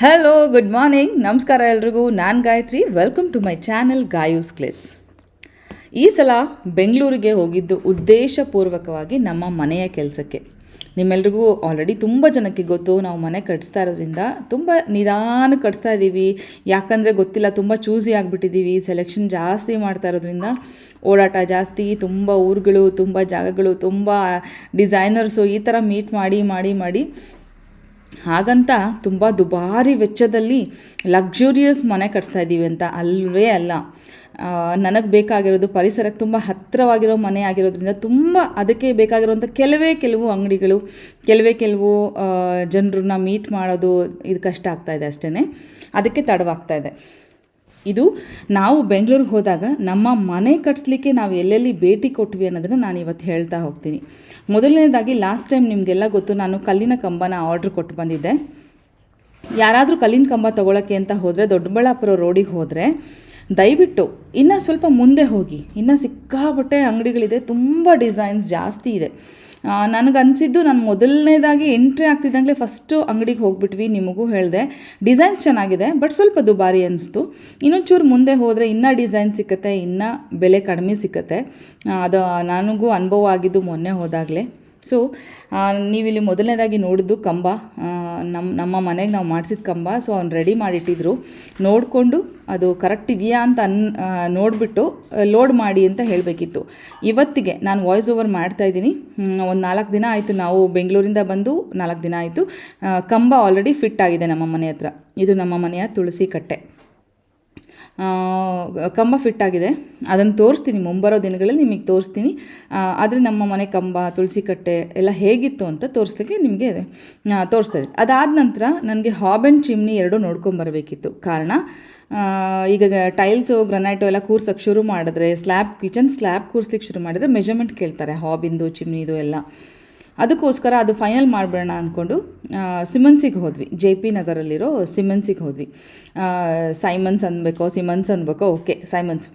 Hello good morning ನಮಸ್ಕಾರ ಎಲ್ರಿಗೂ. ನಾನು Gayatri. Welcome to my channel Gayu's clicks ಈ ಸಲ ಬೆಂಗಳೂರಿಗೆ ಹೋಗಿದ್ದು ಉದ್ದೇಶಪೂರ್ವಕವಾಗಿ ನಮ್ಮ ಮನೆಯ ಕೆಲಸಕ್ಕೆ. ನಿಮ್ಮೆಲ್ರಿಗೂ ಆಲ್ರೆಡಿ ತುಂಬ ಜನಕ್ಕೆ ಗೊತ್ತು. ನಾವು ಮನೆ ಕಟ್ಸ್ತಾ ಇರೋದ್ರಿಂದ ತುಂಬ ನಿಧಾನ ಕಟ್ಸ್ತಾ ಇದ್ದೀವಿ ಯಾಕಂದರೆ ಗೊತ್ತಿಲ್ಲ, ತುಂಬ ಚೂಸಿ ಆಗಿಬಿಟ್ಟಿದ್ದೀವಿ ಸೆಲೆಕ್ಷನ್ ಜಾಸ್ತಿ ಮಾಡ್ತಾ ಇರೋದ್ರಿಂದ ಓಡಾಟ ಜಾಸ್ತಿ, ತುಂಬ ಊರುಗಳು, ತುಂಬ ಜಾಗಗಳು, ತುಂಬ ಡಿಸೈನರ್ಸು ಈ ಥರ ಮೀಟ್ ಮಾಡಿ ಮಾಡಿ ಮಾಡಿ ಹಾಗಂತ ತುಂಬ ದುಬಾರಿ ವೆಚ್ಚದಲ್ಲಿ ಲಕ್ಸುರಿಯಸ್ ಮನೆ ಕಟ್ಸ್ತಾ ಇದ್ದೀವಿ ಅಂತ ಅಲ್ಲವೇ ಅಲ್ಲ. ನನಗೆ ಬೇಕಾಗಿರೋದು ಪರಿಸರಕ್ಕೆ ತುಂಬ ಹತ್ತಿರವಾಗಿರೋ ಮನೆ ಆಗಿರೋದ್ರಿಂದ ತುಂಬ ಅದಕ್ಕೆ ಬೇಕಾಗಿರೋಂಥ ಕೆಲವೇ ಕೆಲವು ಅಂಗಡಿಗಳು, ಕೆಲವೇ ಕೆಲವು ಜನರನ್ನ ಮೀಟ್ ಮಾಡೋದು ಇದು ಕಷ್ಟ ಆಗ್ತಾಯಿದೆ ಅಷ್ಟೇ ಅದಕ್ಕೆ ತಡವಾಗ್ತಾ ಇದೆ. ಇದು ನಾವು ಬೆಂಗಳೂರಿಗೆ ಹೋದಾಗ ನಮ್ಮ ಮನೆ ಕಟ್ಸ್ಲಿಕ್ಕೆ ನಾವು ಎಲ್ಲೆಲ್ಲಿ ಭೇಟಿ ಕೊಟ್ವಿ ಅನ್ನೋದನ್ನು ನಾನು ಇವತ್ತು ಹೇಳ್ತಾ ಹೋಗ್ತೀನಿ. ಮೊದಲನೇದಾಗಿ ಲಾಸ್ಟ್ ಟೈಮ್ ನಿಮಗೆಲ್ಲ ಗೊತ್ತು, ನಾನು ಕಲ್ಲಿನ ಕಂಬನ ಆರ್ಡ್ರ್ ಕೊಟ್ಟು ಬಂದಿದ್ದೆ. ಯಾರಾದರೂ ಕಲ್ಲಿನ ಕಂಬ ತೊಗೊಳಕ್ಕೆ ಅಂತ ಹೋದರೆ, ದೊಡ್ಡಬಳ್ಳಾಪುರ ರೋಡಿಗೆ ಹೋದರೆ, ದಯವಿಟ್ಟು ಇನ್ನು ಸ್ವಲ್ಪ ಮುಂದೆ ಹೋಗಿ, ಇನ್ನು ಸಿಕ್ಕಾಪಟ್ಟೆ ಅಂಗಡಿಗಳಿದೆ, ತುಂಬ ಡಿಸೈನ್ಸ್ ಜಾಸ್ತಿ ಇದೆ. ನನಗನ್ಸಿದ್ದು ನಾನು ಮೊದಲನೇದಾಗಿ ಎಂಟ್ರಿ ಆಗ್ತಿದ್ದಂಗೆ ಫಸ್ಟು ಅಂಗಡಿಗೆ ಹೋಗ್ಬಿಟ್ವಿ, ನಿಮಗೂ ಹೇಳಿದೆ. ಡಿಸೈನ್ಸ್ ಚೆನ್ನಾಗಿದೆ ಬಟ್ ಸ್ವಲ್ಪ ದುಬಾರಿ ಅನಿಸ್ತು. ಇನ್ನೊಂಚೂರು ಮುಂದೆ ಹೋದರೆ ಇನ್ನೂ ಡಿಸೈನ್ ಸಿಕ್ಕತ್ತೆ, ಇನ್ನೂ ಬೆಲೆ ಕಡಿಮೆ ಸಿಕ್ಕತ್ತೆ. ಅದು, ನನಗೂ ಅನುಭವ ಆಗಿದ್ದು ಮೊನ್ನೆ ಹೋದಾಗಲೇ. ಸೊ ನೀವಿಲ್ಲಿ ಮೊದಲನೇದಾಗಿ ನೋಡಿದ್ದು ಕಂಬ. ನಮ್ಮ ನಮ್ಮ ಮನೆಗೆ ನಾವು ಮಾಡಿಸಿದ ಕಂಬ. ಸೊ ಅವ್ನು ರೆಡಿ ಮಾಡಿಟ್ಟಿದ್ರು. ನೋಡಿಕೊಂಡು ಅದು ಕರೆಕ್ಟ್ ಇದೆಯಾ ಅಂತ ಅನ್ ನೋಡಿಬಿಟ್ಟು ಲೋಡ್ ಮಾಡಿ ಅಂತ ಹೇಳಬೇಕಿತ್ತು. ಇವತ್ತಿಗೆ ನಾನು ವಾಯ್ಸ್ ಓವರ್ ಮಾಡ್ತಾ ಇದ್ದೀನಿ. ಒಂದು ನಾಲ್ಕು ದಿನ ಆಯಿತು ನಾವು ಬೆಂಗಳೂರಿಂದ ಬಂದು, ನಾಲ್ಕು ದಿನ ಆಯಿತು. ಕಂಬ ಆಲ್ರೆಡಿ ಫಿಟ್ ಆಗಿದೆ ನಮ್ಮ ಮನೆ ಹತ್ರ. ಇದು ನಮ್ಮ ಮನೆಯ ತುಳಸಿ ಕಟ್ಟೆ. ಕಂಬ ಫಿಟ್ ಆಗಿದೆ. ಅದನ್ನು ತೋರಿಸ್ತೀನಿ, ಮುಂಬರೋ ದಿನಗಳಲ್ಲಿ ನಿಮಗೆ ತೋರಿಸ್ತೀನಿ. ಆದರೆ ನಮ್ಮ ಮನೆ ಕಂಬ, ತುಳಸಿ ಕಟ್ಟೆ ಎಲ್ಲ ಹೇಗಿತ್ತು ಅಂತ ತೋರಿಸ್ಲಿಕ್ಕೆ ನಿಮಗೆ ತೋರಿಸ್ತಾ ಇದೆ ಅದಾದ ನಂತರ ನನಗೆ ಹಾಬ್ ಆ್ಯಂಡ್ ಚಿಮ್ನಿ ಎರಡೂ ನೋಡ್ಕೊಂಬರಬೇಕಿತ್ತು ಕಾರಣ ಈಗ ಟೈಲ್ಸು ಗ್ರನೈಟು ಎಲ್ಲ ಕೂರ್ಸೋಕ್ಕೆ ಶುರು ಮಾಡಿದ್ರೆ ಸ್ಲ್ಯಾಬ್ ಕಿಚನ್ ಸ್ಲ್ಯಾಬ್ ಕೂರಿಸ್ಲಿಕ್ಕೆ ಶುರು ಮಾಡಿದ್ರೆ ಮೆಜರ್ಮೆಂಟ್ ಕೇಳ್ತಾರೆ ಹಾಬಿಂದು ಚಿಮ್ನಿದು ಎಲ್ಲ. ಅದಕ್ಕೋಸ್ಕರ ಅದು ಫೈನಲ್ ಮಾಡಿಬಿಡೋಣ ಅಂದ್ಕೊಂಡು ಸಿಮನ್ಸಿಗೆ ಹೋದ್ವಿ. ಜೆ ಪಿ ನಗರಲ್ಲಿರೋ ಸಿಮನ್ಸಿಗೆ ಹೋದ್ವಿ. ಸೈಮನ್ಸ್ ಅನ್ಬೇಕೋ ಸಿಮನ್ಸ್ ಅನ್ಬೇಕೋ ಓಕೆ ಸೈಮನ್ಸ್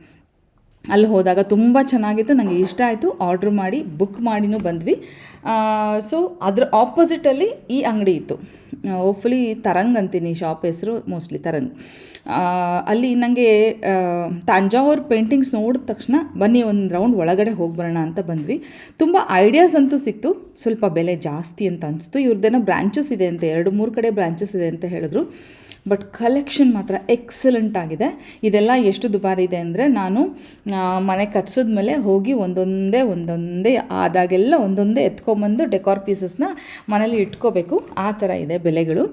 ಅಲ್ಲಿ ಹೋದಾಗ ತುಂಬ ಚೆನ್ನಾಗಿತ್ತು ನನಗೆ ಇಷ್ಟ ಆಯಿತು. ಆರ್ಡ್ರ್ ಮಾಡಿ ಬುಕ್ ಮಾಡಿನೂ ಬಂದ್ವಿ. ಸೊ ಅದ್ರ ಆಪೋಸಿಟಲ್ಲಿ ಈ ಅಂಗಡಿ ಇತ್ತು. ಹೋಪ್ಫುಲಿ ತರಂಗ್ ಅಂತೀನಿ ಶಾಪ್ ಹೆಸರು ಮೋಸ್ಟ್ಲಿ ತರಂಗ್. ಅಲ್ಲಿ ನನಗೆ ತಾಂಜಾವೂರ್ ಪೇಂಟಿಂಗ್ಸ್ ನೋಡಿದ ತಕ್ಷಣ ಬನ್ನಿ ಒಂದು ರೌಂಡ್ ಒಳಗಡೆ ಹೋಗಿ ಬರೋಣ ಅಂತ ಬಂದ್ವಿ. ತುಂಬ ಐಡಿಯಾಸ್ ಅಂತೂ ಸಿಕ್ತು. ಸ್ವಲ್ಪ ಬೆಲೆ ಜಾಸ್ತಿ ಅಂತ ಅನಿಸ್ತು. ಇವ್ರದ್ದೇನೋ ಬ್ರ್ಯಾಂಚಸ್ ಇದೆ ಅಂತ, ಎರಡು ಮೂರು ಕಡೆ ಬ್ರ್ಯಾಂಚಸ್ ಇದೆ ಅಂತ ಹೇಳಿದ್ರು. ಬಟ್ ಕಲೆಕ್ಷನ್ ಮಾತ್ರ ಎಕ್ಸಲೆಂಟ್ ಆಗಿದೆ. ಇದೆಲ್ಲ ಎಷ್ಟು ದುಬಾರಿ ಇದೆ ಅಂದರೆ ನಾನು ಮನೆ ಕಟ್ಸಿದ ಮೇಲೆ ಹೋಗಿ ಒಂದೊಂದೇ ಒಂದೊಂದೇ ಆದಾಗೆಲ್ಲ ಒಂದೊಂದೇ ಎತ್ಕೊಂಬಂದು ಡೆಕೋರ್ ಪೀಸಸ್ನ ಮನೇಲಿ ಇಟ್ಕೋಬೇಕು. ಆ ಥರ ಇದೆ ಬೆಲೆಗಳು.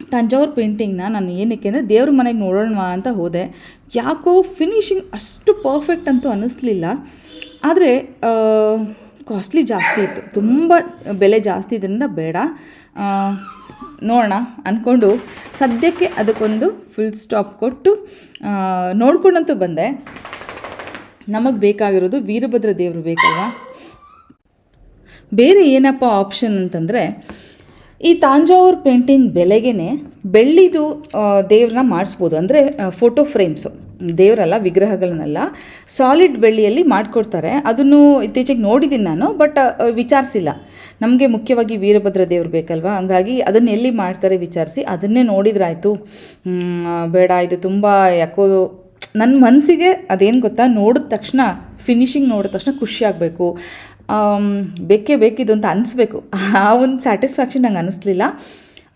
ತಂಜಾವೂರು ಪೇಂಟಿಂಗ್ನ ನಾನು ಏನಕ್ಕೆ ಅಂದರೆ ದೇವ್ರ ಮನೆಗೆ ನೋಡೋಣ ಅಂತ ಹೋದೆ. ಯಾಕೋ ಫಿನಿಶಿಂಗ್ ಅಷ್ಟು ಪರ್ಫೆಕ್ಟ್ ಅಂತೂ ಅನ್ನಿಸ್ಲಿಲ್ಲ ಆದರೆ ಕಾಸ್ಟ್ಲಿ ಜಾಸ್ತಿ ಇತ್ತು. ತುಂಬ ಬೆಲೆ ಜಾಸ್ತಿ ಇದರಿಂದ ಬೇಡ. ನೋಡೋಣ ಅಂದ್ಕೊಂಡು ಸದ್ಯಕ್ಕೆ ಅದಕ್ಕೊಂದು ಫುಲ್ ಸ್ಟಾಪ್ ಕೊಟ್ಟು ನೋಡ್ಕೊಂಡಂತೂ ಬಂದೆ. ನಮಗೆ ಬೇಕಾಗಿರೋದು ವೀರಭದ್ರ ದೇವರು ಬೇಕಲ್ವಾ? ಬೇರೆ ಏನಪ್ಪ ಆಪ್ಷನ್ ಅಂತಂದರೆ ಈ ತಾಂಜಾವೂರ್ ಪೇಂಟಿಂಗ್ ಬೆಲೆಗೇ ಬೆಳ್ಳಿದು ದೇವ್ರನ್ನ ಮಾಡಿಸ್ಬೋದು. ಅಂದರೆ ಫೋಟೋ ಫ್ರೇಮ್ಸು ದೇವರಲ್ಲ, ವಿಗ್ರಹಗಳನ್ನೆಲ್ಲ ಸಾಲಿಡ್ ಬೆಳ್ಳಿಯಲ್ಲಿ ಮಾಡಿಕೊಡ್ತಾರೆ. ಅದನ್ನು ಇತ್ತೀಚೆಗೆ ನೋಡಿದ್ದೀನಿ ನಾನು ಬಟ್ ವಿಚಾರಿಸಿಲ್ಲ. ನಮಗೆ ಮುಖ್ಯವಾಗಿ ವೀರಭದ್ರ ದೇವ್ರು ಬೇಕಲ್ವಾ? ಹಂಗಾಗಿ ಅದನ್ನು ಎಲ್ಲಿ ಮಾಡ್ತಾರೆ ವಿಚಾರಿಸಿ, ಅದನ್ನೇ ನೋಡಿದ್ರಾಯ್ತು. ಬೇಡ, ಇದು ತುಂಬ ಯಾಕೋ ನನ್ನ ಮನಸ್ಸಿಗೆ ಅದೇನು ಗೊತ್ತಾ? ನೋಡಿದ ತಕ್ಷಣ ಫಿನಿಶಿಂಗ್ ನೋಡಿದ ತಕ್ಷಣ ಖುಷಿ ಆಗಬೇಕು. ಬೇಕೇ ಬೇಕಿದು ಅಂತ ಅನಿಸ್ಬೇಕು. ಆ ಒಂದು ಸ್ಯಾಟಿಸ್ಫ್ಯಾಕ್ಷನ್ ನಂಗೆ ಅನಿಸ್ಲಿಲ್ಲ.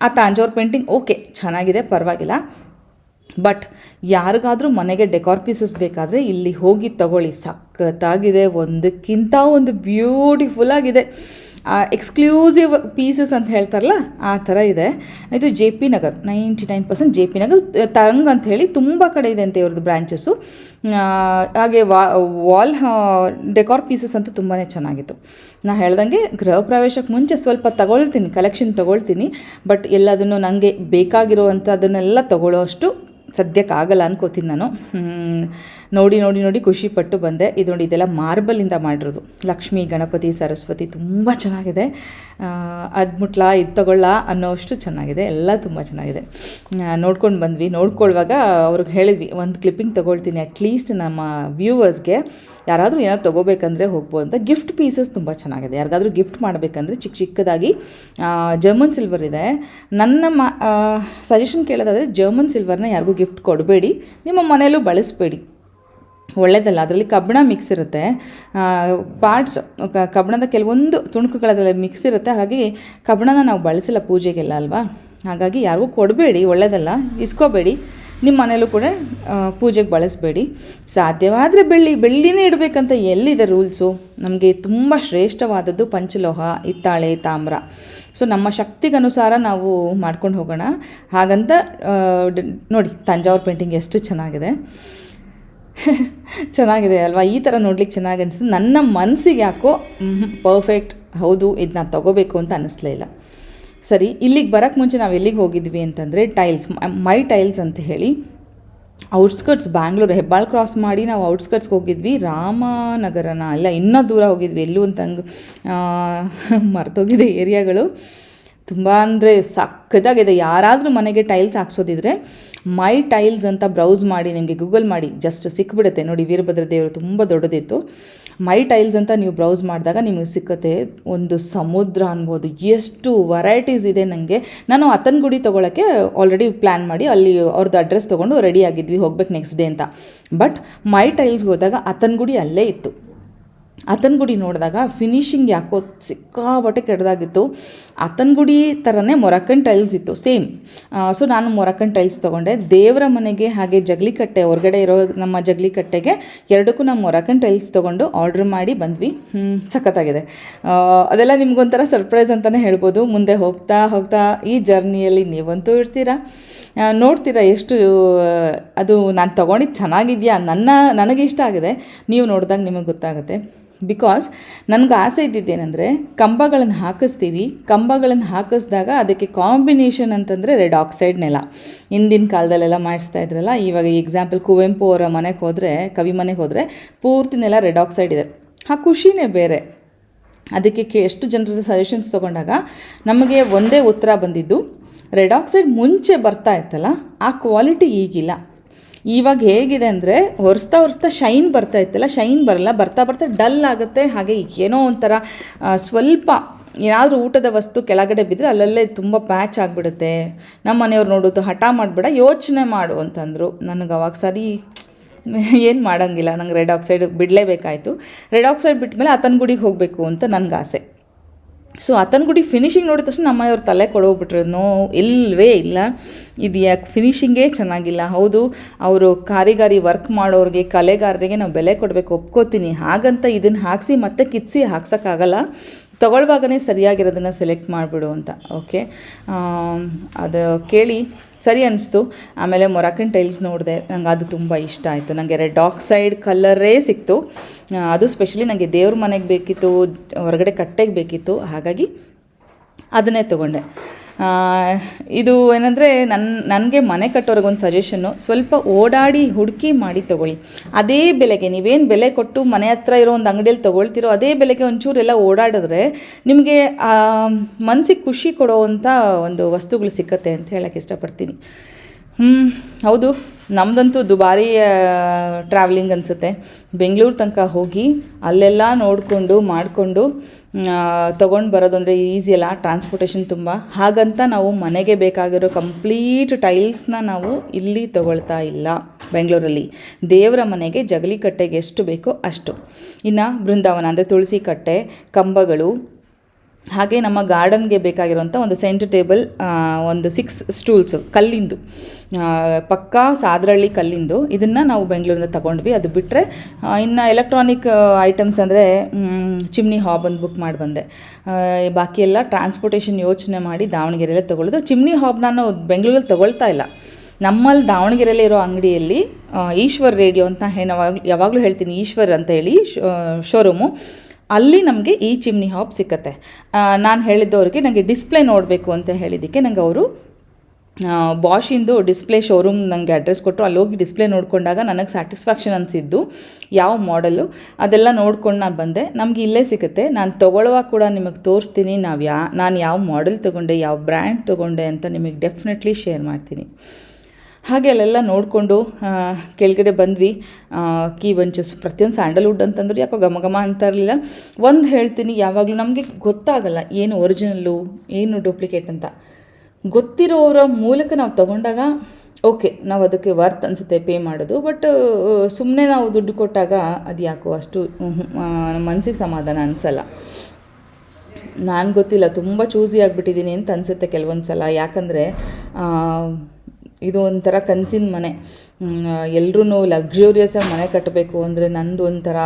ಆ ತಾಂಜೋರ್ ಪೇಂಟಿಂಗ್ ಓಕೆ ಚೆನ್ನಾಗಿದೆ, ಪರವಾಗಿಲ್ಲ. ಬಟ್ ಯಾರಿಗಾದರೂ ಮನೆಗೆ ಡೆಕೋರ್ ಪೀಸಸ್ ಬೇಕಾದರೆ ಇಲ್ಲಿ ಹೋಗಿ ತಗೊಳ್ಳಿ. ಸಖತ್ತಾಗಿದೆ, ಒಂದಕ್ಕಿಂತ ಒಂದು ಬ್ಯೂಟಿಫುಲ್ ಆಗಿದೆ. ಎಕ್ಸ್ಕ್ಲೂಸಿವ್ ಪೀಸಸ್ ಅಂತ ಹೇಳ್ತಾರಲ್ಲ, ಆ ಥರ ಇದೆ. ಇದು J P Nagar ninety nine percent J P Nagar Tarang ಅಂತ ಹೇಳಿ ತುಂಬ ಕಡೆ ಇದೆ ಅಂತ ಇವ್ರದ್ದು ಬ್ರ್ಯಾಂಚಸ್ಸು ಹಾಗೆ ವಾ ವಾಲ್ ಡೆಕೋರ್ ಪೀಸಸ್ ಅಂತೂ ತುಂಬಾ ಚೆನ್ನಾಗಿತ್ತು. ನಾ ಹೇಳ್ದಂಗೆ ಗೃಹ ಪ್ರವೇಶಕ್ಕೆ ಮುಂಚೆ ಸ್ವಲ್ಪ ತಗೊಳ್ತೀನಿ ಕಲೆಕ್ಷನ್ ತೊಗೊಳ್ತೀನಿ ಬಟ್ ಎಲ್ಲದನ್ನು ನನಗೆ ಬೇಕಾಗಿರೋ ಅಂಥದ್ದನ್ನೆಲ್ಲ ತೊಗೊಳ್ಳೋ ಅಷ್ಟು ಸದ್ಯಕ್ಕೆ ಆಗಲ್ಲ ಅನ್ಕೋತೀನಿ ನಾನು. ನೋಡಿ ನೋಡಿ ನೋಡಿ ಖುಷಿ ಪಟ್ಟು ಬಂದೆ. ಇದು ನೋಡಿ, ಇದೆಲ್ಲ ಮಾರ್ಬಲಿಂದ ಮಾಡಿರೋದು. ಲಕ್ಷ್ಮಿ, ಗಣಪತಿ, ಸರಸ್ವತಿ ತುಂಬ ಚೆನ್ನಾಗಿದೆ. ಅದು ಮುಟ್ಲಾ, ಇದು ತಗೊಳ್ಳ ಅನ್ನೋಷ್ಟು ಚೆನ್ನಾಗಿದೆ. ಎಲ್ಲ ತುಂಬ ಚೆನ್ನಾಗಿದೆ. ನೋಡ್ಕೊಂಡು ಬಂದ್ವಿ. ನೋಡ್ಕೊಳ್ಳುವಾಗ ಅವ್ರಿಗೆ ಹೇಳಿದ್ವಿ, ಒಂದು ಕ್ಲಿಪ್ಪಿಂಗ್ ತೊಗೊಳ್ತೀನಿ ಅಟ್ಲೀಸ್ಟ್ ನಮ್ಮ ವ್ಯೂವರ್ಸ್ಗೆ ಯಾರಾದರೂ ಏನಾದ್ರು ತೊಗೋಬೇಕಂದ್ರೆ ಹೋಗ್ಬೋದು ಅಂತ. ಗಿಫ್ಟ್ ಪೀಸಸ್ ತುಂಬ ಚೆನ್ನಾಗಿದೆ. ಯಾರಿಗಾದ್ರೂ ಗಿಫ್ಟ್ ಮಾಡಬೇಕಂದ್ರೆ ಚಿಕ್ಕ ಚಿಕ್ಕದಾಗಿ ಜರ್ಮನ್ ಸಿಲ್ವರ್ ಇದೆ. ನನ್ನ ಮ ಸಜೆಷನ್ ಕೇಳೋದಾದರೆ ಜರ್ಮನ್ ಸಿಲ್ವರ್ನ ಯಾರಿಗೂ ಗಿಫ್ಟ್ ಕೊಡಬೇಡಿ. ನಿಮ್ಮ ಮನೆಯಲ್ಲೂ ಬಳಸಬೇಡಿ. ಒಳ್ಳೆಯದಲ್ಲ ಅದರಲ್ಲಿ ಕಬ್ಬಿಣ ಮಿಕ್ಸ್ ಇರುತ್ತೆ. ಪಾರ್ಟ್ಸ್ ಕಬ್ಬಣದ ಕೆಲವೊಂದು ತುಣುಕುಗಳದಲ್ಲಿ ಮಿಕ್ಸ್ ಇರುತ್ತೆ. ಹಾಗಾಗಿ ಕಬ್ಬಣನ ನಾವು ಬಳಸಿಲ್ಲ ಪೂಜೆಗೆಲ್ಲ ಅಲ್ವಾ? ಹಾಗಾಗಿ ಯಾರಿಗೂ ಕೊಡಬೇಡಿ ಒಳ್ಳೆಯದಲ್ಲ ಇಸ್ಕೋಬೇಡಿ. ನಿಮ್ಮ ಮನೇಲೂ ಕೂಡ ಪೂಜೆಗೆ ಬಳಸಬೇಡಿ. ಸಾಧ್ಯವಾದರೆ ಬೆಳ್ಳಿ, ಬೆಳ್ಳಿನೇ ಇಡಬೇಕಂತ ಎಲ್ಲಿದೆ ರೂಲ್ಸು? ನಮಗೆ ತುಂಬ ಶ್ರೇಷ್ಠವಾದದ್ದು ಪಂಚಲೋಹ, ಹಿತ್ತಾಳೆ, ತಾಮ್ರ. ಸೊ ನಮ್ಮ ಶಕ್ತಿಗನುಸಾರ ನಾವು ಮಾಡ್ಕೊಂಡು ಹೋಗೋಣ. ಹಾಗಂತ ನೋಡಿ, ತಂಜಾವೂರು ಪೇಂಟಿಂಗ್ ಎಷ್ಟು ಚೆನ್ನಾಗಿದೆ. ಚೆನ್ನಾಗಿದೆ ಅಲ್ವಾ? ಈ ಥರ ನೋಡ್ಲಿಕ್ಕೆ ಚೆನ್ನಾಗಿ ಅನಿಸ್ತು ನನ್ನ ಮನಸ್ಸಿಗೆ ಯಾಕೋ ಪರ್ಫೆಕ್ಟ್ ಹೌದು ಇದನ್ನ ತಗೋಬೇಕು ಅಂತ ಅನ್ನಿಸ್ಲೇ ಇಲ್ಲ. ಸರಿ, ಇಲ್ಲಿಗೆ ಬರೋಕ್ಕೆ ಮುಂಚೆ ನಾವು ಎಲ್ಲಿಗೆ ಹೋಗಿದ್ವಿ ಅಂತಂದರೆ ಟೈಲ್ಸ್, ಮೈ ಟೈಲ್ಸ್ ಅಂತ ಹೇಳಿ, ಔಟ್ಸ್ಕರ್ಟ್ಸ್ ಬ್ಯಾಂಗ್ಳೂರು, ಹೆಬ್ಬಾಳ್ ಕ್ರಾಸ್ ಮಾಡಿ ನಾವು ಔಟ್ಸ್ಕರ್ಟ್ಸ್ಗೆ ಹೋಗಿದ್ವಿ. ರಾಮನಗರನ ಅಲ್ಲ ಇನ್ನೂ ದೂರ ಹೋಗಿದ್ವಿ. ಎಲ್ಲೂ ಅಂತಂಗೆ ಮರ್ತೋಗಿದೆ ಏರಿಯಾಗಳು. ತುಂಬ ಅಂದರೆ ಸಕ್ಕದಾಗಿದೆ ಯಾರಾದರೂ ಮನೆಗೆ ಟೈಲ್ಸ್ ಹಾಕ್ಸೋದಿದ್ರೆ ಮೈ ಟೈಲ್ಸ್ ಅಂತ ಬ್ರೌಸ್ ಮಾಡಿ, ನಿಮಗೆ ಗೂಗಲ್ ಮಾಡಿ ಜಸ್ಟ್ ಸಿಕ್ಬಿಡುತ್ತೆ. ನೋಡಿ, ವೀರಭದ್ರ ದೇವರು ತುಂಬ ದೊಡ್ಡದಿತ್ತು. ಮೈ ಟೈಲ್ಸ್ ಅಂತ ನೀವು ಬ್ರೌಸ್ ಮಾಡಿದಾಗ ನಿಮಗೆ ಸಿಕ್ಕತ್ತೆ. ಒಂದು ಸಮುದ್ರ ಅನ್ಬೋದು, ಎಷ್ಟು ವೆರೈಟೀಸ್ ಇದೆ ನನಗೆ ನಾನು ಅತನ್ ಗುಡಿ ತೊಗೊಳಕ್ಕೆ ಆಲ್ರೆಡಿ ಪ್ಲ್ಯಾನ್ ಮಾಡಿ, ಅಲ್ಲಿ ಅವ್ರದ್ದು ಅಡ್ರೆಸ್ ತೊಗೊಂಡು ರೆಡಿ ಆಗಿದ್ವಿ, ಹೋಗ್ಬೇಕು ನೆಕ್ಸ್ಟ್ ಡೇ ಅಂತ. ಬಟ್ ಮೈ ಟೈಲ್ಸ್ಗೆ ಹೋದಾಗ ಅತನ್ ಗುಡಿ ಅಲ್ಲೇ ಇತ್ತು. ಗುಡಿ ನೋಡಿದಾಗ ಫಿನಿಶಿಂಗ್ ಯಾಕೋ ಸಿಕ್ಕಾಪಟ್ಟೆ ಅತನ್ ಗುಡಿ ಥರನೇ ಮೊರಕನ್ ಟೈಲ್ಸ್ ಇತ್ತು ಸೇಮ್ ಸೊ ನಾನು ಮೊರಕನ್ ಟೈಲ್ಸ್ ತೊಗೊಂಡೆ. ದೇವರ ಮನೆಗೆ ಹಾಗೆ ಜಗಲಿ ಕಟ್ಟೆ ಹೊರಗಡೆ ಇರೋ ನಮ್ಮ ಜಗಲಿ ಕಟ್ಟೆಗೆ ಎರಡಕ್ಕೂ ನಾವು ಮೊರಕನ್ ಟೈಲ್ಸ್ ತೊಗೊಂಡು ಆರ್ಡ್ರ್ ಮಾಡಿ ಬಂದ್ವಿ. ಸಖತ್ತಾಗಿದೆ. ಅದೆಲ್ಲ ನಿಮಗೊಂಥರ ಸರ್ಪ್ರೈಸ್ ಅಂತಲೇ ಹೇಳ್ಬೋದು. ಮುಂದೆ ಹೋಗ್ತಾ ಹೋಗ್ತಾ ಈ ಜರ್ನಿಯಲ್ಲಿ ನೀವಂತೂ ಇರ್ತೀರಾ? ನೋಡ್ತೀರಾ ಎಷ್ಟು ಅದು ನಾನು ತೊಗೊಂಡಿದ್ದು ಚೆನ್ನಾಗಿದೆಯಾ? ನನ್ನ, ನನಗೆ ಇಷ್ಟ ಆಗಿದೆ. ನೀವು ನೋಡಿದಾಗ ನಿಮಗೆ ಗೊತ್ತಾಗುತ್ತೆ. ಬಿಕಾಸ್ ನನಗೆ ಆಸೆ ಇದ್ದಿದ್ದೇನೆಂದರೆ, ಕಂಬಗಳನ್ನು ಹಾಕಿಸ್ತೀವಿ. ಕಂಬಗಳನ್ನು ಹಾಕಿಸಿದಾಗ ಅದಕ್ಕೆ ಕಾಂಬಿನೇಷನ್ ಅಂತಂದರೆ ರೆಡ್ ಆಕ್ಸೈಡ್ ನೆಲ. ಹಿಂದಿನ ಕಾಲದಲ್ಲೆಲ್ಲ ಮಾಡಿಸ್ತಾ ಇದ್ರಲ್ಲ, ಇವಾಗ ಎಕ್ಸಾಂಪಲ್ ಕುವೆಂಪು ಅವರ ಮನೆಗೆ ಹೋದರೆ, ಕವಿ ಮನೆಗೆ ಹೋದರೆ ಪೂರ್ತಿ ನೆಲ ರೆಡ್ ಆಕ್ಸೈಡ್ ಇದೆ. ಆ ಖುಷಿನೇ ಬೇರೆ. ಅದಕ್ಕೆ ಕೆ, ಎಷ್ಟು ಜನರ ಸಜೆಷನ್ಸ್ ತೊಗೊಂಡಾಗ ನಮಗೆ ಒಂದೇ ಉತ್ತರ ಬಂದಿದ್ದು ರೆಡ್ ಆಕ್ಸೈಡ್ ಮುಂಚೆ ಬರ್ತಾ ಇತ್ತಲ್ಲ, ಆ ಕ್ವಾಲಿಟಿ ಈಗಿಲ್ಲ. ಇವಾಗ ಹೇಗಿದೆ ಅಂದರೆ ಒರೆಸ್ತಾ ಒರೆಸ್ತಾ ಶೈನ್ ಬರ್ತಾ ಇತ್ತಲ್ಲ, ಶೈನ್ ಬರಲ್ಲ, ಬರ್ತಾ ಬರ್ತಾ ಡಲ್ ಆಗುತ್ತೆ, ಹಾಗೆ ಏನೋ ಒಂಥರ ಸ್ವಲ್ಪ ಏನಾದರೂ ಊಟದ ವಸ್ತು ಕೆಳಗಡೆ ಬಿದ್ದರೆ ಅಲ್ಲಲ್ಲೇ ತುಂಬ ಪ್ಯಾಚ್ ಆಗಿಬಿಡುತ್ತೆ. ನಮ್ಮ ಮನೆಯವ್ರು ನೋಡೋದು ಹಠ ಮಾಡಬೇಡ, ಯೋಚನೆ ಮಾಡು ಅಂತಂದರು. ನನಗೆ ಅವಾಗ ಸರಿ ಏನು ಮಾಡೋಂಗಿಲ್ಲ, ನಂಗೆ ರೆಡ್ ಆಕ್ಸೈಡ್ ಬಿಡಲೇಬೇಕಾಯಿತು. ರೆಡ್ ಆಕ್ಸೈಡ್ ಬಿಟ್ಟ ಮೇಲೆ ಆತನ ಗುಡಿಗೆ ಹೋಗಬೇಕು ಅಂತ ನನಗೆ ಆಸೆ ಸೊ ಗುಡಿ ಫಿನಿಶಿಂಗ್ ನೋಡಿದ ತಕ್ಷಣ ನಮ್ಮ ಮನೆಯವ್ರು ತಲೆ ಕೊಡೋಗ್ಬಿಟ್ರು, ನೋ ಇಲ್ಲವೇ ಇಲ್ಲ. ಇದು ಯಾಕೆ ಫಿನಿಷಿಂಗೇ ಚೆನ್ನಾಗಿಲ್ಲ. ಹೌದು, ಅವರು ಕಾರಿಗಾರಿ ವರ್ಕ್ ಮಾಡೋರಿಗೆ, ಕಲೆಗಾರರಿಗೆ ನಾವು ಬೆಲೆ ಕೊಡಬೇಕು, ಒಪ್ಕೋತೀನಿ. ಹಾಗಂತ ಇದನ್ನು ಹಾಕಿಸಿ ಮತ್ತೆ ಕಿತ್ಸಿ ಹಾಕ್ಸೋಕ್ಕಾಗಲ್ಲ. ತಗೊಳ್ವಾಗನೇ ಸರಿಯಾಗಿರೋದನ್ನು ಸೆಲೆಕ್ಟ್ ಮಾಡಿಬಿಡು ಅಂತ ಓಕೆ ಅದು ಕೇಳಿ ಸರಿ ಅನ್ನಿಸ್ತು ಆಮೇಲೆ ಮೊರಾಕನ್ ಟೈಲ್ಸ್ ನೋಡಿದೆ, ನಂಗೆ ಅದು ತುಂಬ ಇಷ್ಟ ಆಯಿತು. ನನಗೆ ರೆಡ್ ಆಕ್ಸೈಡ್ ಕಲ್ಲರೇ ಸಿಕ್ತು. ಅದು ಸ್ಪೆಷಲಿ ನನಗೆ ದೇವ್ರ ಮನೆಗೆ ಬೇಕಿತ್ತು, ಹೊರಗಡೆ ಕಟ್ಟೆಗೆ ಬೇಕಿತ್ತು, ಹಾಗಾಗಿ ಅದನ್ನೇ ತೊಗೊಂಡೆ. ಇದು ಏನಂದರೆ ನನ್ನ ನನಗೆ ಮನೆ ಕಟ್ಟೋರಿಗೊಂದು ಸಜೆಷನ್ನು ಸ್ವಲ್ಪ ಓಡಾಡಿ ಹುಡುಕಿ ಮಾಡಿ ತೊಗೊಳ್ಳಿ. ಅದೇ ಬೆಲೆಗೆ, ನೀವೇನು ಬೆಲೆ ಕೊಟ್ಟು ಮನೆ ಹತ್ರ ಇರೋ ಒಂದು ಅಂಗಡಿಯಲ್ಲಿ ತೊಗೊಳ್ತಿರೋ ಅದೇ ಬೆಲೆಗೆ ಒಂಚೂರೆಲ್ಲ ಓಡಾಡಿದ್ರೆ ನಿಮಗೆ ಮನಸ್ಸಿಗೆ ಖುಷಿ ಕೊಡೋವಂಥ ಒಂದು ವಸ್ತುಗಳು ಸಿಕ್ಕತ್ತೆ ಅಂತ ಹೇಳಕ್ಕೆ ಇಷ್ಟಪಡ್ತೀನಿ. ಹ್ಞೂ ಹೌದು. ನಮ್ಮದಂತೂ ದುಬಾರಿ ಟ್ರಾವೆಲಿಂಗ್ ಅನಿಸುತ್ತೆ. ಬೆಂಗಳೂರು ತನಕ ಹೋಗಿ ಅಲ್ಲೆಲ್ಲ ನೋಡಿಕೊಂಡು, ಮಾಡಿಕೊಂಡು ತೊಗೊಂಡು ಬರೋದಂದರೆ ಈಸಿ ಅಲ್ಲ. ಟ್ರಾನ್ಸ್ಪೋರ್ಟೇಷನ್ ತುಂಬ. ಹಾಗಂತ ನಾವು ಮನೆಗೆ ಬೇಕಾಗಿರೋ ಕಂಪ್ಲೀಟ್ ಟೈಲ್ಸ್ನ ನಾವು ಇಲ್ಲಿ ತಗೊಳ್ತಾ ಇಲ್ಲ ಬೆಂಗಳೂರಲ್ಲಿ. ದೇವರ ಮನೆಗೆ ಜಗಲಿ ಕಟ್ಟೆಗೆ ಎಷ್ಟು ಬೇಕೋ ಅಷ್ಟು. ಇನ್ನು ಬೃಂದಾವನ ಅಂದರೆ ತುಳಸಿ ಕಟ್ಟೆ, ಕಂಬಗಳು ಹಾಗೆ ನಮ್ಮ ಗಾರ್ಡನ್ಗೆ ಬೇಕಾಗಿರುವಂಥ ಒಂದು ಸೆಂಟರ್ ಟೇಬಲ್ ಒಂದು ಸಿಕ್ಸ್ ಸ್ಟೂಲ್ಸು, ಕಲ್ಲಿಂದು. ಪಕ್ಕಾ ಸಾದ್ರಳ್ಳಿ ಕಲ್ಲಿಂದು. ಇದನ್ನು ನಾವು ಬೆಂಗಳೂರಿಂದ ತಗೊಂಡ್ವಿ. ಅದು ಬಿಟ್ಟರೆ ಇನ್ನು ಎಲೆಕ್ಟ್ರಾನಿಕ್ ಐಟಮ್ಸ್ ಅಂದರೆ ಚಿಮ್ನಿ ಹಾಬ್ ಅಂತ ಬುಕ್ ಮಾಡಿ ಬಂದೆ. ಬಾಕಿ ಎಲ್ಲ ಟ್ರಾನ್ಸ್ಪೋರ್ಟೇಷನ್ ಯೋಚನೆ ಮಾಡಿ ದಾವಣಗೆರೆಯಲ್ಲೇ ತೊಗೊಳ್ಳೋದು. ಚಿಮ್ನಿ ಹಾಬ್ ನಾನು ಬೆಂಗಳೂರಲ್ಲಿ ತೊಗೊಳ್ತಾ ಇಲ್ಲ. ನಮ್ಮಲ್ಲಿ ದಾವಣಗೆರೆಯಲ್ಲಿ ಇರೋ ಅಂಗಡಿಯಲ್ಲಿ ಈಶ್ವರ್ ರೇಡಿಯೋ ಅಂತ ಯಾವಾಗ್ಲೂ ಯಾವಾಗಲೂ ಹೇಳ್ತೀನಿ. ಈಶ್ವರ್ ಅಂತ ಹೇಳಿ ಶೋರೂಮು. ಅಲ್ಲಿ ನಮಗೆ ಈ ಚಿಮ್ನಿ ಹಾಬ್ ಸಿಕ್ಕತ್ತೆ. ನಾನು ಹೇಳಿದ್ದವ್ರಿಗೆ ನನಗೆ ಡಿಸ್ಪ್ಲೇ ನೋಡಬೇಕು ಅಂತ ಹೇಳಿದ್ದಕ್ಕೆ ನಂಗೆ ಅವರು ಬಾಷಿಂದು ಡಿಸ್ಪ್ಲೇ ಶೋರೂಮ್ ನನಗೆ ಅಡ್ರೆಸ್ ಕೊಟ್ಟರು ಅಲ್ಲಿ ಹೋಗಿ ಡಿಸ್ಪ್ಲೇ ನೋಡಿಕೊಂಡಾಗ ನನಗೆ ಸ್ಯಾಟಿಸ್ಫ್ಯಾಕ್ಷನ್ ಅನಿಸಿದ್ದು ಯಾವ ಮಾಡೆಲು ಅದೆಲ್ಲ ನೋಡ್ಕೊಂಡು ನಾನು ಬಂದೆ. ನಮಗೆ ಇಲ್ಲೇ ಸಿಗುತ್ತೆ ನಾನು ತೊಗೊಳ್ಳುವಾಗ ಕೂಡ ನಿಮಗೆ ತೋರಿಸ್ತೀನಿ. ನಾವು ಯಾ, ನಾನು ಯಾವ ಮಾಡೆಲ್ ತೊಗೊಂಡೆ, ಯಾವ ಬ್ರ್ಯಾಂಡ್ ತೊಗೊಂಡೆ ಅಂತ ನಿಮಗೆ ಡೆಫಿನೆಟ್ಲಿ ಶೇರ್ ಮಾಡ್ತೀನಿ. ಹಾಗೆ ಅಲ್ಲೆಲ್ಲ ನೋಡಿಕೊಂಡು ಕೆಳಗಡೆ ಬಂದ್ವಿ. ಕೀ ಬಂಚಸ್ ಪ್ರತಿಯೊಂದು ಸ್ಯಾಂಡಲ್ವುಡ್ ಅಂತಂದ್ರೆ ಯಾಕೋ ಘಮ ಘಮ ಅಂತ ಇರಲಿಲ್ಲ. ಒಂದು ಹೇಳ್ತೀನಿ, ಯಾವಾಗಲೂ ನಮಗೆ ಗೊತ್ತಾಗಲ್ಲ ಏನು ಒರಿಜಿನಲ್ಲು, ಏನು ಡೂಪ್ಲಿಕೇಟ್ ಅಂತ. ಗೊತ್ತಿರೋರ ಮೂಲಕ ನಾವು ತಗೊಂಡಾಗ, ಓಕೆ, ನಾವು ಅದಕ್ಕೆ ವರ್ತ್ ಅನಿಸುತ್ತೆ ಪೇ ಮಾಡೋದು, ಬಟ್ ಸುಮ್ಮನೆ ನಾವು ದುಡ್ಡು ಕೊಟ್ಟಾಗ ಅದು ಯಾಕೋ ಅಷ್ಟು ನಮ್ಮ ಮನಸ್ಸಿಗೆ ಸಮಾಧಾನ ಅನಿಸಲ್ಲ. ನಾನು ಗೊತ್ತಿಲ್ಲ, ತುಂಬ ಚೂಸಿ ಆಗಿಬಿಟ್ಟಿದ್ದೀನಿ ಅಂತ ಅನಿಸುತ್ತೆ ಕೆಲವೊಂದು ಸಲ ಯಾಕಂದರೆ ಇದು ಒಂಥರ ಕನಸಿನ ಮನೆ. ಎಲ್ಲರೂ ಲಕ್ಸುರಿಯಸ್ಸಾಗಿ ಮನೆ ಕಟ್ಟಬೇಕು ಅಂದರೆ ನಂದು ಒಂಥರ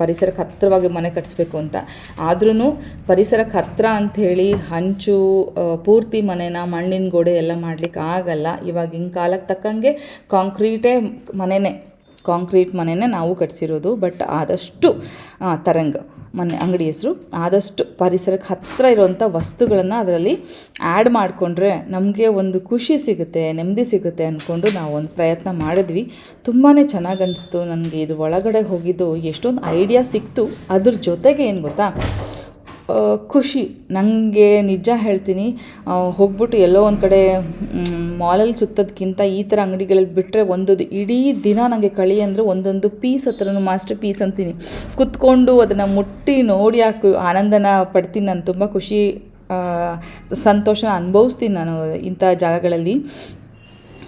ಪರಿಸರಕ್ಕೆ ಹತ್ತಿರವಾಗಿ ಮನೆ ಕಟ್ಟಿಸ್ಬೇಕು ಅಂತ. ಆದ್ರೂ ಪರಿಸರಕ್ಕೆ ಹತ್ತಿರ ಅಂಥೇಳಿ ಹಂಚು ಪೂರ್ತಿ ಮನೆನ, ಮಣ್ಣಿನ ಗೋಡೆ ಎಲ್ಲ ಮಾಡಲಿಕ್ಕೆ ಆಗಲ್ಲ ಇವಾಗಿನ ಕಾಲಕ್ಕೆ ತಕ್ಕಂಗೆ ಕಾಂಕ್ರೀಟೇ ಮನೆನೇ. ಕಾಂಕ್ರೀಟ್ ಮನೆನೇ ನಾವು ಕಟ್ಸಿರೋದು, ಬಟ್ ಆದಷ್ಟು ತರಂಗ ಮನೆ, ಅಂಗಡಿ ಹೆಸರು, ಆದಷ್ಟು ಪರಿಸರಕ್ಕೆ ಹತ್ತಿರ ಇರುವಂಥ ವಸ್ತುಗಳನ್ನು ಅದರಲ್ಲಿ ಆ್ಯಡ್ ಮಾಡಿಕೊಂಡ್ರೆ ನಮಗೆ ಒಂದು ಖುಷಿ ಸಿಗುತ್ತೆ, ನೆಮ್ಮದಿ ಸಿಗುತ್ತೆ ಅಂದ್ಕೊಂಡು ನಾವು ಒಂದು ಪ್ರಯತ್ನ ಮಾಡಿದ್ವಿ. ತುಂಬಾ ಚೆನ್ನಾಗಿ ಅನಿಸ್ತು. ನನಗೆ ಇದು ಒಳಗಡೆ ಹೋಗಿದ್ದು ಎಷ್ಟೊಂದು ಐಡಿಯಾ ಸಿಕ್ತು. ಅದ್ರ ಜೊತೆಗೆ ಏನು ಗೊತ್ತಾ? ಖುಷಿ. ನನಗೆ ನಿಜ ಹೇಳ್ತೀನಿ ಹೋಗ್ಬಿಟ್ಟು ಎಲ್ಲೋ ಒಂದು ಕಡೆ ಮಾಲಲ್ಲಿ ಸುತ್ತೋದಕ್ಕಿಂತ ಈ ಥರ ಅಂಗಡಿಗಳಲ್ಲಿ ಬಿಟ್ಟರೆ ಒಂದೊಂದು, ಇಡೀ ದಿನ ನನಗೆ ಕಳಿ ಅಂದರೆ ಒಂದೊಂದು ಪೀಸ್ ಹತ್ರನೂ ಮಾಸ್ಟರ್ ಪೀಸ್ ಅಂತೀನಿ. ಕುತ್ಕೊಂಡು ಅದನ್ನು ಮುಟ್ಟಿ ನೋಡಿ ಹಾಕು, ಆನಂದನ ಪಡ್ತೀನಿ ನಾನು, ತುಂಬ ಖುಷಿ ಸಂತೋಷನ ಸಂತೋಷ ಅನುಭವಿಸ್ತೀನಿ ನಾನು ಇಂಥ ಜಾಗಗಳಲ್ಲಿ.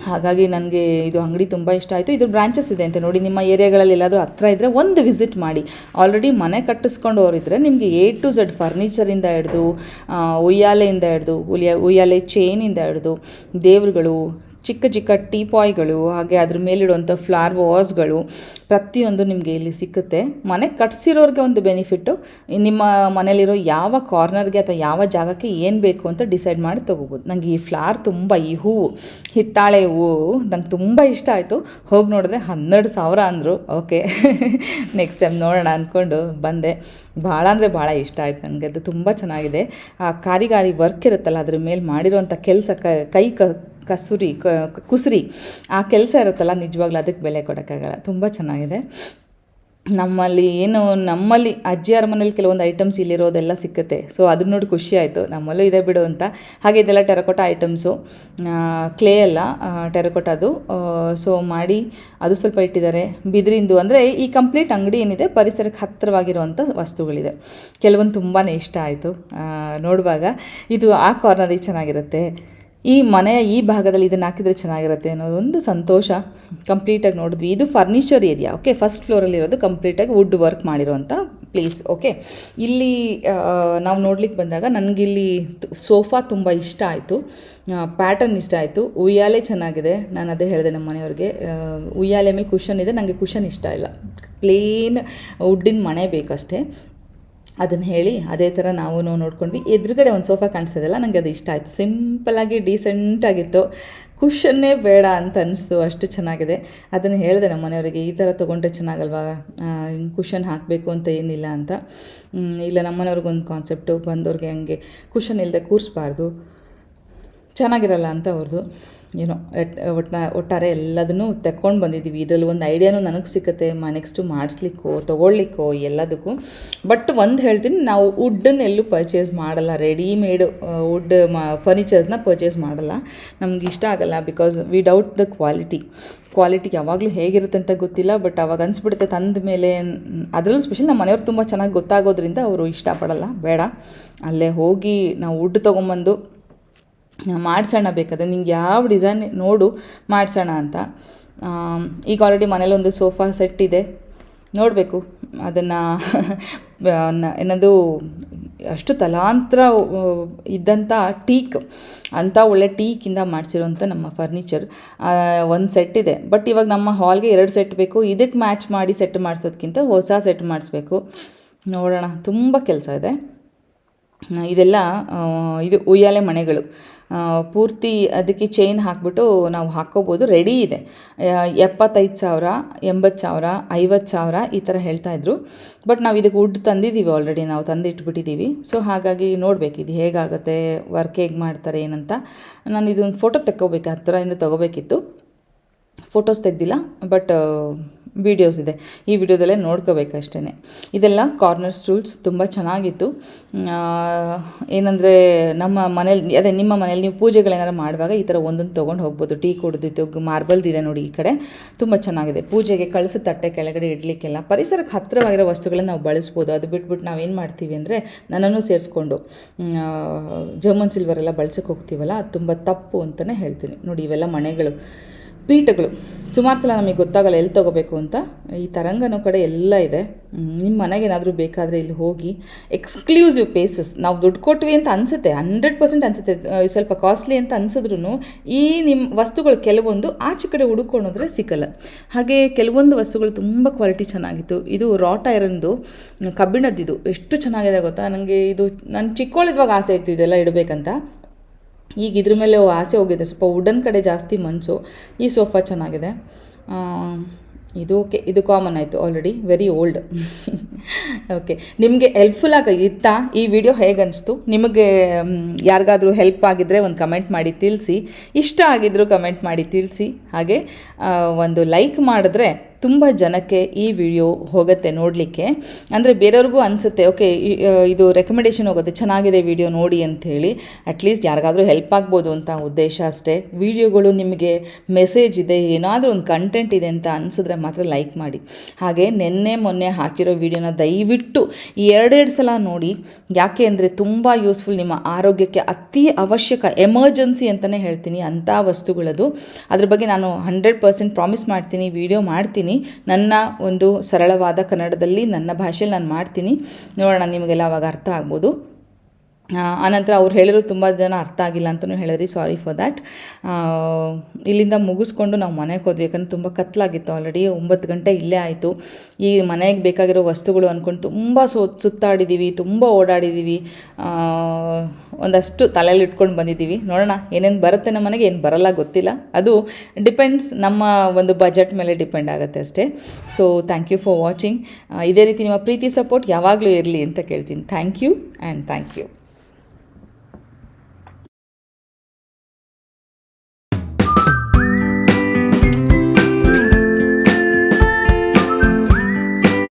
ಹಾಗಾಗಿ ನನಗೆ ಇದು ಅಂಗಡಿ ತುಂಬ ಇಷ್ಟ ಆಯಿತು. ಇದು ಬ್ರಾಂಚಸ್ ಇದೆ ಅಂತ ನೋಡಿ, ನಿಮ್ಮ ಏರಿಯಾಗಳಲ್ಲಿ ಎಲ್ಲಾದರೂ ಹತ್ರ ಇದ್ದರೆ ಒಂದು ವಿಸಿಟ್ ಮಾಡಿ. ಆಲ್ರೆಡಿ ಮನೆ ಕಟ್ಟಿಸ್ಕೊಂಡವರಿದ್ದರೆ ನಿಮಗೆ ಎ ಟು ಝೆಡ್ ಫರ್ನಿಚರಿಂದ ಹಿಡ್ದು ಉಯ್ಯಾಲೆಯಿಂದ ಹಿಡ್ದು, ಉಲಿಯ, ಉಯ್ಯಾಲೆ ಚೈನಿಂದ ಹಿಡ್ದು, ದೇವ್ರುಗಳು ಚಿಕ್ಕ ಚಿಕ್ಕ ಟೀಪಾಯ್ಗಳು, ಹಾಗೆ ಅದ್ರ ಮೇಲಿಡುವಂಥ ಫ್ಲವರ್ ವಾಸ್ಗಳು ಪ್ರತಿಯೊಂದು ನಿಮಗೆ ಇಲ್ಲಿ ಸಿಕ್ಕುತ್ತೆ. ಮನೆ ಕಟ್ಸಿರೋರಿಗೆ ಒಂದು ಬೆನಿಫಿಟ್ಟು ನಿಮ್ಮ ಮನೇಲಿರೋ ಯಾವ ಕಾರ್ನರ್ಗೆ ಅಥವಾ ಯಾವ ಜಾಗಕ್ಕೆ ಏನು ಬೇಕು ಅಂತ ಡಿಸೈಡ್ ಮಾಡಿ ತೊಗೋಬೋದು. ನನಗೆ ಈ ಫ್ಲವರ್ ತುಂಬ ಈ ಹೂವು, ಹಿತ್ತಾಳೆ ಹೂವು ನಂಗೆ ತುಂಬ ಇಷ್ಟ ಆಯಿತು. ಹೋಗಿ ನೋಡಿದ್ರೆ ಹನ್ನೆರಡು ಸಾವಿರ ಅಂದರು. ಓಕೆ ನೆಕ್ಸ್ಟ್ ಟೈಮ್ ನೋಡೋಣ ಅಂದ್ಕೊಂಡು ಬಂದೆ. ಭಾಳ ಅಂದರೆ ಭಾಳ ಇಷ್ಟ ಆಯ್ತು ನನಗೆ, ಅದು ತುಂಬ ಚೆನ್ನಾಗಿದೆ. ಆ ಕಾರಿಗಾರಿ ವರ್ಕ್ ಇರುತ್ತಲ್ಲ, ಅದ್ರ ಮೇಲೆ ಮಾಡಿರೋಂಥ ಕೆಲಸ ಕೈ ಕ ಕಸುರಿ ಕುಸುರಿ, ಆ ಕೆಲಸ ಇರುತ್ತಲ್ಲ ನಿಜವಾಗ್ಲೂ ಅದಕ್ಕೆ ಬೆಲೆ ಕೊಡೋಕ್ಕಾಗಲ್ಲ. ತುಂಬ ಚೆನ್ನಾಗಿದೆ. ನಮ್ಮಲ್ಲಿ ಏನು, ನಮ್ಮಲ್ಲಿ ಅಜ್ಜಿಯರ ಮನೇಲಿ ಕೆಲವೊಂದು ಐಟಮ್ಸ್ ಇಲ್ಲಿರೋದೆಲ್ಲ ಸಿಕ್ಕುತ್ತೆ. ಸೊ ಅದನ್ನ ನೋಡಿ ಖುಷಿ ಆಯಿತು. ನಮ್ಮಲ್ಲೂ ಇದೆ ಬಿಡು ಅಂತ. ಹಾಗೆ ಇದೆಲ್ಲ ಟೆರಕೋಟ ಐಟಮ್ಸು ಕ್ಲೇ ಎಲ್ಲ ಟೆರಕೋಟದು ಸೊ ಮಾಡಿ ಅದು ಸ್ವಲ್ಪ ಇಟ್ಟಿದ್ದಾರೆ. ಬಿದಿರಿಂದು ಅಂದರೆ ಈ ಕಂಪ್ಲೀಟ್ ಅಂಗಡಿ ಏನಿದೆ, ಪರಿಸರಕ್ಕೆ ಹತ್ತಿರವಾಗಿರುವಂಥ ವಸ್ತುಗಳಿದೆ. ಕೆಲವೊಂದು ತುಂಬಾ ಇಷ್ಟ ಆಯಿತು. ನೋಡುವಾಗ. ಇದು ಆ ಕಾರ್ನರಿಗೆ ಚೆನ್ನಾಗಿರುತ್ತೆ. ಈ ಮನೆಯ ಈ ಭಾಗದಲ್ಲಿ ಇದನ್ನು ಹಾಕಿದರೆ ಚೆನ್ನಾಗಿರುತ್ತೆ ಅನ್ನೋದೊಂದು ಸಂತೋಷ ಕಂಪ್ಲೀಟಾಗಿ ನೋಡಿದ್ವಿ. ಇದು ಫರ್ನಿಚರ್ ಏರಿಯಾ ಓಕೆ ಫಸ್ಟ್ ಫ್ಲೋರಲ್ಲಿರೋದು ಕಂಪ್ಲೀಟಾಗಿ ವುಡ್ ವರ್ಕ್ ಮಾಡಿರೋಂಥ ಪ್ಲೇಸ್ ಓಕೆ ಇಲ್ಲಿ ನಾವು ನೋಡ್ಲಿಕ್ಕೆ ಬಂದಾಗ ನನಗಿಲ್ಲಿ ಸೋಫಾ ತುಂಬ ಇಷ್ಟ ಆಯಿತು. ಪ್ಯಾಟರ್ನ್ ಇಷ್ಟ ಆಯಿತು. ಉಯ್ಯಾಲೆ ಚೆನ್ನಾಗಿದೆ. ನಾನು ಅದೇ ಹೇಳಿದೆ ನಮ್ಮ ಮನೆಯವ್ರಿಗೆ. ಉಯ್ಯಾಲೆ ಮೇಲೆ ಕುಷನ್ ಇದೆ. ನನಗೆ ಕುಷನ್ ಇಷ್ಟ ಇಲ್ಲ. ಪ್ಲೇನ್ ವುಡ್ಡಿನ ಮನೆ ಬೇಕಷ್ಟೇ. ಅದನ್ನು ಹೇಳಿ ಅದೇ ಥರ ನಾವು ನೋಡ್ಕೊಂಡ್ವಿ. ಎದುರುಗಡೆ ಒಂದು ಸೋಫಾ ಕಾಣಿಸೋದಲ್ಲ ನನಗೆ ಅದು ಇಷ್ಟ ಆಯಿತು. ಸಿಂಪಲ್ಲಾಗಿ ಡೀಸೆಂಟಾಗಿತ್ತು ಕುಷನ್ನೇ ಬೇಡ ಅಂತ ಅನ್ನಿಸ್ತು ಅಷ್ಟು ಚೆನ್ನಾಗಿದೆ. ಅದನ್ನು ಹೇಳಿದೆ ನಮ್ಮ ಮನೆಯವರಿಗೆ, ಈ ಥರ ತೊಗೊಂಡ್ರೆ ಚೆನ್ನಾಗಲ್ವಾ? ಕುಷನ್ ಹಾಕಬೇಕು ಅಂತ ಏನಿಲ್ಲ ಅಂತ. ಇಲ್ಲ ನಮ್ಮ ಮನೆಯವ್ರಿಗೊಂದು ಕಾನ್ಸೆಪ್ಟು ಬಂದವ್ರಿಗೆ ಹಂಗೆ. ಕುಷನ್ ಇಲ್ಲದೆ ಕೂರಿಸ್ಬಾರ್ದು. ಚೆನ್ನಾಗಿರಲ್ಲ ಅಂತ ಅವ್ರದ್ದು ಏನೋ ಒಟ್ಟ ಒಟ್ಟಾರೆ ಎಲ್ಲದನ್ನು ತೆಕ್ಕೊಂಡು ಬಂದಿದ್ದೀವಿ ಇದರಲ್ಲಿ ಒಂದು ಐಡಿಯಾನೂ ನನಗೆ ಸಿಕ್ಕತ್ತೆ, ಮ ನೆಕ್ಸ್ಟು ಮಾಡಿಸ್ಲಿಕ್ಕೋ, ತೊಗೊಳ್ಲಿಕ್ಕೋ, ಎಲ್ಲದಕ್ಕೂ. ಬಟ್ ಒಂದು ಹೇಳ್ತೀನಿ, ನಾವು ವುಡ್ಡನ್ನೆಲ್ಲೂ ಪರ್ಚೇಸ್ ಮಾಡಲ್ಲ. ರೆಡಿಮೇಡ್ ವುಡ್ ಮ ಫರ್ನಿಚರ್ಸ್ನ ಪರ್ಚೇಸ್ ಮಾಡಲ್ಲ. ನಮ್ಗೆ ಇಷ್ಟ ಆಗಲ್ಲ because we doubt the quality quality ಯಾವಾಗಲೂ ಹೇಗಿರುತ್ತೆ ಅಂತ ಗೊತ್ತಿಲ್ಲ ಬಟ್ ಅವಾಗ ಅನಿಸ್ಬಿಡುತ್ತೆ ತಂದ ಮೇಲೆ. ಅದರಲ್ಲೂ ಸ್ಪೆಷಲ್ ನಮ್ಮ ಮನೆಯವ್ರು ತುಂಬ ಚೆನ್ನಾಗಿ ಗೊತ್ತಾಗೋದ್ರಿಂದ ಅವರು ಇಷ್ಟಪಡಲ್ಲ. ಬೇಡ. ಅಲ್ಲೇ ಹೋಗಿ ನಾವು ವುಡ್ ತೊಗೊಂಬಂದು ಮಾಡಿಸೋಣ ಬೇಕಾದ್ರೆ ನಿಂಗೆ ಯಾವ ಡಿಸೈನ್ ನೋಡು ಮಾಡಿಸೋಣ ಅಂತ. ಈಗ ಆಲ್ರೆಡಿ ಒಂದು ಸೋಫಾ ಸೆಟ್ ಇದೆ. ನೋಡಬೇಕು ಅದನ್ನು ಏನದು ಅಷ್ಟು ತಲಾಂತರ ಇದ್ದಂಥ ಟೀಕ್ ಅಂಥ ಒಳ್ಳೆ ಟೀಕಿಂದ ಮಾಡಿಸಿರೋಂಥ ನಮ್ಮ ಫರ್ನಿಚರ್ ಒಂದು ಸೆಟ್ ಇದೆ. ಬಟ್ ಇವಾಗ ನಮ್ಮ ಹಾಲ್ಗೆ ಎರಡು ಸೆಟ್ ಬೇಕು ಇದಕ್ಕೆ ಮ್ಯಾಚ್ ಮಾಡಿ ಸೆಟ್ ಮಾಡಿಸೋದಕ್ಕಿಂತ ಹೊಸ ಸೆಟ್ ಮಾಡಿಸ್ಬೇಕು. ನೋಡೋಣ ತುಂಬ ಕೆಲಸ ಇದೆ. ಇದೆಲ್ಲ ಇದು ಉಯ್ಯಾಲೆ ಮಣೆಗಳು ಆ, ಪೂರ್ತಿ ಅದಕ್ಕೆ ಚೈನ್ ಹಾಕ್ಬಿಟ್ಟು ನಾವು ಹಾಕ್ಕೋಬೋದು ರೆಡಿ ಇದೆ. ಎಪ್ಪತ್ತೈದು ಸಾವಿರ, ಎಂಬತ್ತು ಸಾವಿರ, ಐವತ್ತು ಸಾವಿರ ಈ ಥರ ಹೇಳ್ತಾ ಇದ್ರು. ಬಟ್ ನಾವು ಇದಕ್ಕೆ ವುಡ್ ತಂದಿದ್ದೀವಿ ಆಲ್ರೆಡಿ ನಾವು ತಂದಿಟ್ಬಿಟ್ಟಿದ್ದೀವಿ ಸೊ ಹಾಗಾಗಿ ನೋಡಬೇಕು ಇದು ಹೇಗಾಗುತ್ತೆ ವರ್ಕ್ ಹೇಗೆ ಮಾಡ್ತಾರೆ, ಏನಂತ. ನಾನು ಇದೊಂದು ಫೋಟೋ ತೆಕ್ಕೋಬೇಕು ಹತ್ತಿರದಿಂದ ತಗೋಬೇಕಿತ್ತು. ಫೋಟೋಸ್ ತೆಗ್ದಿಲ್ಲ ಬಟ್ ವೀಡಿಯೋಸ್ ಇದೆ. ಈ ವಿಡಿಯೋದಲ್ಲೇ ನೋಡ್ಕೋಬೇಕು ಅಷ್ಟೇ ಇದೆಲ್ಲ ಕಾರ್ನರ್ ಸ್ಟೂಲ್ಸ್ ತುಂಬ ಚೆನ್ನಾಗಿತ್ತು. ಏನಂದರೆ ನಮ್ಮ ಮನೇಲಿ, ಅದೇ ನಿಮ್ಮ ಮನೇಲಿ ನೀವು ಪೂಜೆಗಳೇನಾರು ಮಾಡುವಾಗ ಈ ಥರ ಒಂದೊಂದು ತೊಗೊಂಡು ಹೋಗ್ಬೋದು. ಟೀ ಕುಡಿದಿತ್ತು ಮಾರ್ಬಲ್ದಿದೆ ನೋಡಿ ಈ ಕಡೆ. ತುಂಬ ಚೆನ್ನಾಗಿದೆ. ಪೂಜೆಗೆ ಕಳಿಸ ತಟ್ಟೆ ಕೆಳಗಡೆ ಇಡಲಿಕ್ಕೆಲ್ಲ ಪರಿಸರಕ್ಕೆ ಹತ್ತಿರವಾಗಿರೋ ವಸ್ತುಗಳನ್ನ ನಾವು ಬಳಸ್ಬೋದು. ಅದು ಬಿಟ್ಬಿಟ್ಟು ನಾವೇನು ಮಾಡ್ತೀವಿ ಅಂದರೆ ನನ್ನನ್ನು ಸೇರಿಸ್ಕೊಂಡು ಜರ್ಮನ್ ಸಿಲ್ವರೆಲ್ಲ ಬಳಸಕ್ಕೆ ಹೋಗ್ತೀವಲ್ಲ, ಅದು ತುಂಬ ತಪ್ಪು ಅಂತಲೇ ಹೇಳ್ತೀನಿ. ನೋಡಿ ಇವೆಲ್ಲ ಮನೆಗಳು. ಪೀಠಗಳು. ಸುಮಾರು ಸಲ ನಮಗೆ ಗೊತ್ತಾಗಲ್ಲ ಎಲ್ಲಿ ತೊಗೋಬೇಕು ಅಂತ. ಈ ತರಂಗನೋ ಕಡೆ ಎಲ್ಲ ಇದೆ. ನಿಮ್ಮ ಮನೆಗೆ ಏನಾದರೂ ಬೇಕಾದರೆ ಇಲ್ಲಿ ಹೋಗಿ ಎಕ್ಸ್ಕ್ಲೂಸಿವ್ ಪ್ಲೇಸಸ್ ನಾವು ದುಡ್ಡು ಕೊಟ್ವಿ ಅಂತ ಅನಿಸುತ್ತೆ ಹಂಡ್ರೆಡ್ ಪರ್ಸೆಂಟ್ ಅನಿಸುತ್ತೆ. ಸ್ವಲ್ಪ ಕಾಸ್ಟ್ಲಿ ಅಂತ ಅನಿಸಿದ್ರು ಈ ನಿಮ್ಮ ವಸ್ತುಗಳು ಕೆಲವೊಂದು ಆಚೆ ಕಡೆ ಹುಡುಕೊಂಡ್ರೆ ಸಿಕ್ಕಲ್ಲ ಹಾಗೆ ಕೆಲವೊಂದು ವಸ್ತುಗಳು ತುಂಬ ಕ್ವಾಲಿಟಿ ಚೆನ್ನಾಗಿತ್ತು. ಇದು ರಾಟ್ ಐರನ್ದು ಇದು ಎಷ್ಟು ಚೆನ್ನಾಗಿದೆ ಗೊತ್ತಾ? ನನಗೆ ಇದು, ನಾನು ಚಿಕ್ಕವಳಿದ್ವಾಗ ಆಸೆ ಇತ್ತು ಇದೆಲ್ಲ ಇಡಬೇಕಂತ. ಈಗ ಇದ್ರ ಮೇಲೆ ಆಸೆ ಹೋಗಿದೆ. ಸ್ವಲ್ಪ ವುಡನ್ ಕಡೆ ಜಾಸ್ತಿ ಮನಸ್ಸು ಈ ಸೋಫಾ ಚೆನ್ನಾಗಿದೆ. ಇದು ಓಕೆ ಇದು ಕಾಮನ್ ಆಯಿತು ಆಲ್ರೆಡಿ ವೆರಿ ಓಲ್ಡ್ ಓಕೆ ನಿಮಗೆ ಹೆಲ್ಪ್ಫುಲ್ ಆಗಿತ್ತಾ ಈ ವಿಡಿಯೋ ಹೇಗೆ ಅನಿಸ್ತು? ನಿಮಗೆ ಯಾರಿಗಾದರೂ ಹೆಲ್ಪ್ ಆಗಿದ್ದರೆ ಒಂದು ಕಮೆಂಟ್ ಮಾಡಿ ತಿಳಿಸಿ. ಇಷ್ಟ ಆಗಿದ್ದರೂ ಕಮೆಂಟ್ ಮಾಡಿ ತಿಳಿಸಿ. ಹಾಗೆ ಒಂದು ಲೈಕ್ ಮಾಡಿದ್ರೆ ತುಂಬ ಜನಕ್ಕೆ ಈ ವಿಡಿಯೋ ಹೋಗುತ್ತೆ ನೋಡಲಿಕ್ಕೆ. ಅಂದರೆ ಬೇರೆಯವ್ರಿಗೂ ಅನಿಸುತ್ತೆ, ಓಕೆ ಇದು ರೆಕಮೆಂಡೇಷನ್ ಹೋಗುತ್ತೆ, ಚೆನ್ನಾಗಿದೆ ವಿಡಿಯೋ ನೋಡಿ ಅಂಥೇಳಿ. ಅಟ್ಲೀಸ್ಟ್ ಯಾರಿಗಾದರೂ ಹೆಲ್ಪ್ ಆಗ್ಬೋದು ಅಂತ ಉದ್ದೇಶ ಅಷ್ಟೇ. ವಿಡಿಯೋಗಳು ನಿಮಗೆ ಮೆಸೇಜ್ ಇದೆ, ಏನಾದರೂ ಒಂದು ಕಂಟೆಂಟ್ ಇದೆ ಅಂತ ಅನಿಸಿದ್ರೆ ಮಾತ್ರ ಲೈಕ್ ಮಾಡಿ. ಹಾಗೆ ನಿನ್ನೆ ಮೊನ್ನೆ ಹಾಕಿರೋ ವಿಡಿಯೋನ ದಯವಿಟ್ಟು ಈ ಎರಡೆರಡು ಸಲ ನೋಡಿ, ಯಾಕೆ ಅಂದರೆ ತುಂಬ ಯೂಸ್ಫುಲ್ ನಿಮ್ಮ ಆರೋಗ್ಯಕ್ಕೆ ಅತಿ ಅವಶ್ಯಕ ಎಮರ್ಜೆನ್ಸಿ ಅಂತಲೇ ಹೇಳ್ತೀನಿ ಅಂಥ ವಸ್ತುಗಳದು. ಅದ್ರ ಬಗ್ಗೆ ನಾನು ಹಂಡ್ರೆಡ್ ಪರ್ಸೆಂಟ್ ಪ್ರಾಮಿಸ್ ಮಾಡ್ತೀನಿ ವಿಡಿಯೋ ಮಾಡ್ತೀನಿ. ನನ್ನ ಒಂದು ಸರಳವಾದ ಕನ್ನಡದಲ್ಲಿ ನನ್ನ ಭಾಷೆಯಲ್ಲಿ ನಾನು ಮಾಡ್ತೀನಿ. ನೋಡೋಣ ನಿಮಗೆಲ್ಲ ಅವಾಗ ಅರ್ಥ ಆಗ್ಬೋದು. ಆನಂತರ ಅವ್ರು ಹೇಳಿರೋ ತುಂಬ ಜನ ಅರ್ಥ ಆಗಿಲ್ಲ ಅಂತಲೂ ಹೇಳಿದ್ರಿ. ಸಾರಿ ಫಾರ್ ದ್ಯಾಟ್ ಇಲ್ಲಿಂದ ಮುಗಿಸ್ಕೊಂಡು ನಾವು ಮನೆಗೆ ಹೋದ್ವಿ. ಯಾಕಂದ್ರೆ ತುಂಬ ಕತ್ತಲಾಗಿತ್ತು ಆಲ್ರೆಡಿ ಒಂಬತ್ತು ಗಂಟೆ ಇಲ್ಲೇ ಆಯಿತು. ಈ ಮನೆಗೆ ಬೇಕಾಗಿರೋ ವಸ್ತುಗಳು ಅಂದ್ಕೊಂಡು ತುಂಬ ಸು ಸುತ್ತಾಡಿದ್ದೀವಿ ತುಂಬ ಓಡಾಡಿದ್ದೀವಿ ಒಂದಷ್ಟು ತಲೆಯಲ್ಲಿ ಇಟ್ಕೊಂಡು ಬಂದಿದ್ದೀವಿ. ನೋಡೋಣ ಏನೇನು ಬರುತ್ತೆ ನಮ್ಮ ಮನೆಗೆ, ಏನು ಬರಲ್ಲ ಗೊತ್ತಿಲ್ಲ. ಅದು ಡಿಪೆಂಡ್ಸ್ ನಮ್ಮ ಒಂದು ಬಜೆಟ್ ಮೇಲೆ ಡಿಪೆಂಡ್ ಆಗುತ್ತೆ ಅಷ್ಟೇ. So thank you for watching ಇದೇ ರೀತಿ ನಿಮ್ಮ ಪ್ರೀತಿ ಸಪೋರ್ಟ್ ಯಾವಾಗಲೂ ಇರಲಿ ಅಂತ ಕೇಳ್ತೀನಿ. Thank you and thank you